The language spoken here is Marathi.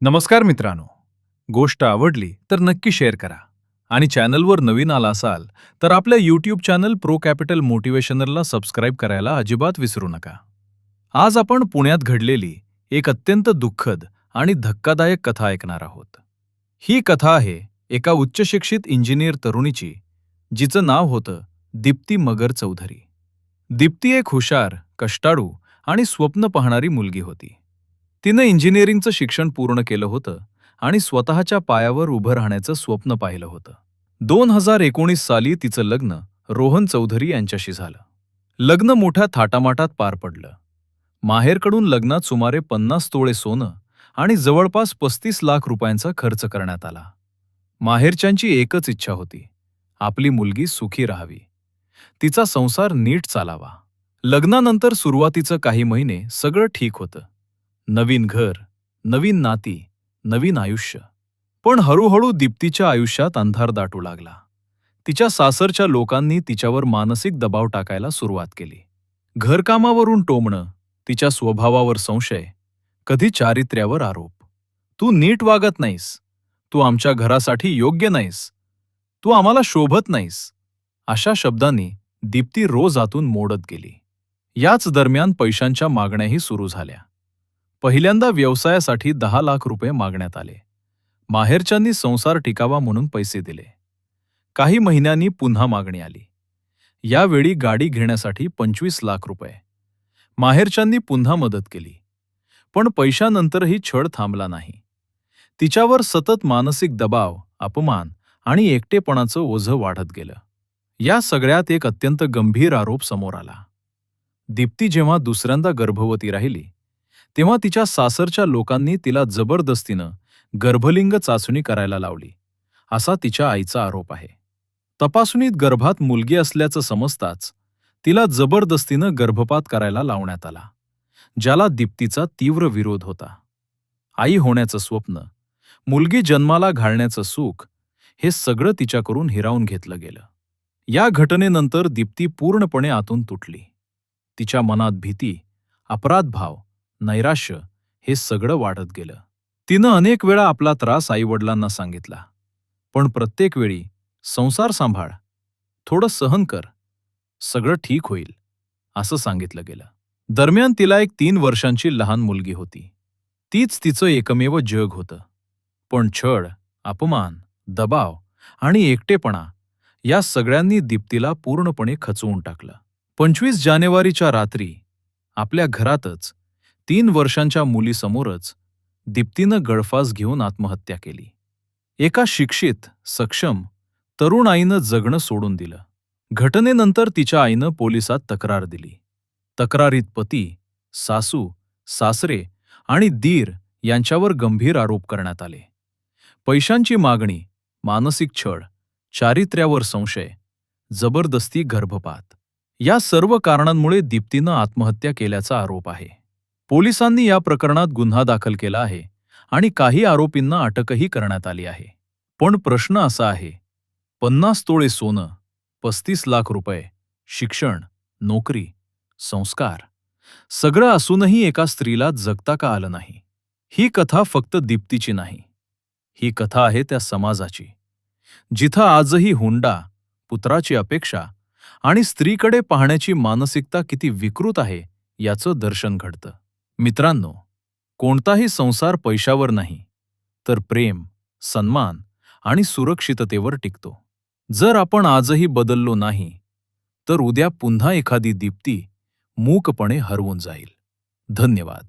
नमस्कार मित्रांनो. गोष्ट आवडली तर नक्की शेअर करा. आणि चॅनलवर नवीन आला असाल तर आपल्या यूट्यूब चॅनल प्रो कॅपिटल मोटिवेशनरला सबस्क्राईब करायला अजिबात विसरू नका. आज आपण पुण्यात घडलेली एक अत्यंत दुःखद आणि धक्कादायक कथा ऐकणार आहोत. ही कथा आहे एका उच्चशिक्षित इंजिनियर तरुणीची जिचं नाव होतं दीप्ती मगर चौधरी. दीप्ती एक हुशार कष्टाळू आणि स्वप्न पाहणारी मुलगी होती. तिनं इंजिनिअरिंगचं शिक्षण पूर्ण केलं होतं आणि स्वतःच्या पायावर उभं राहण्याचं स्वप्न पाहिलं होतं. दोन हजार एकोणीस साली तिचं लग्न रोहन चौधरी यांच्याशी झालं. लग्न मोठ्या थाटामाटात पार पडलं. माहेरकडून लग्नात सुमारे पन्नास तोळे सोनं आणि जवळपास पस्तीस लाख रुपयांचा खर्च करण्यात आला. माहेरच्यांची एकच इच्छा होती. आपली मुलगी सुखी राहावी. तिचा संसार नीट चालावा. लग्नानंतर सुरुवातीचं काही महिने सगळं ठीक होतं. नवीन घर नवीन नाती नवीन आयुष्य. पण हळूहळू दीप्तीच्या आयुष्यात अंधार दाटू लागला. तिच्या सासरच्या लोकांनी तिच्यावर मानसिक दबाव टाकायला सुरुवात केली. घरकामावरून टोमणं तिच्या स्वभावावर संशय कधी चारित्र्यावर आरोप. तू नीट वागत नाहीस. तू आमच्या घरासाठी योग्य नाहीस. तू आम्हाला शोभत नाहीस. अशा शब्दांनी दीप्ती रोज आतून मोडत गेली. याच दरम्यान पैशांच्या मागण्याही सुरू झाल्या. पहिल्यांदा व्यवसायासाठी दहा लाख रुपये मागण्यात आले. माहेरच्यांनी संसार टिकावा म्हणून पैसे दिले. काही महिन्यांनी पुन्हा मागणी आली. यावेळी गाडी घेण्यासाठी पंचवीस लाख रुपये. माहेरच्यांनी पुन्हा मदत केली. पण पैशानंतरही छळ थांबला नाही. तिच्यावर सतत मानसिक दबाव अपमान आणि एकटेपणाचं ओझं वाढत गेलं. या सगळ्यात एक अत्यंत गंभीर आरोप समोर आला. दीप्ती जेव्हा दुसऱ्यांदा गर्भवती राहिली तेव्हा तिच्या सासरच्या लोकांनी तिला जबरदस्तीनं गर्भलिंग चाचणी करायला लावली. असा तिच्या आईचा आरोप आहे. तपासणीत गर्भात मुलगी असल्याचं समजताच तिला जबरदस्तीनं गर्भपात करायला लावण्यात आला ज्याला दीप्तीचा तीव्र विरोध होता. आई होण्याचं स्वप्न मुलगी जन्माला घालण्याचं सुख हे सगळं तिच्याकडून हिरावून घेतलं गेलं. या घटनेनंतर दीप्ती पूर्णपणे आतून तुटली. तिच्या मनात भीती अपराधभाव नैराश्य हे सगळं वाढत गेलं. तिनं अनेक वेळा आपला त्रास आईवडिलांना सांगितला पण प्रत्येक वेळी संसार सांभाळ थोडं सहन कर सगळं ठीक होईल असं सांगितलं गेलं. दरम्यान तिला एक तीन वर्षांची लहान मुलगी होती. तीच तिचं एकमेव जग होतं. पण छळ अपमान दबाव आणि एकटेपणा या सगळ्यांनी दीप्तीला पूर्णपणे खचवून टाकलं. पंचवीस जानेवारीच्या रात्री आपल्या घरातच तीन वर्षांच्या मुलीसमोरच दीप्तीनं गळफास घेऊन आत्महत्या केली. एका शिक्षित सक्षम तरुण आईनं जगणं सोडून दिलं. घटनेनंतर तिच्या आईनं पोलिसात तक्रार दिली. तक्रारीत पती सासू सासरे आणि दीर यांच्यावर गंभीर आरोप करण्यात आले. पैशांची मागणी मानसिक छळ चारित्र्यावर संशय जबरदस्ती गर्भपात या सर्व कारणांमुळे दीप्तीनं आत्महत्या केल्याचा आरोप आहे. पोलिसांनी या प्रकरणात गुन्हा दाखल केला आहे आणि काही आरोपींना अटकही करण्यात आली आहे. पण प्रश्न असा आहे पन्नास तोळे सोनं पस्तीस लाख रुपये शिक्षण नोकरी संस्कार सगळं असूनही एका स्त्रीला जगता का आलं नाही? ही कथा फक्त दीप्तीची नाही. ही कथा आहे त्या समाजाची जिथं आजही हुंडा पुत्राची अपेक्षा आणि स्त्रीकडे पाहण्याची मानसिकता किती विकृत आहे याचं दर्शन घडतं. मित्रांनो कोणताही संसार पैशावर नाही तर प्रेम सन्मान आणि सुरक्षिततेवर टिकतो. जर आपण आजही बदललो नाही तर उद्या पुन्हा एखादी दीप्ती मूकपणे हरवून जाईल. धन्यवाद.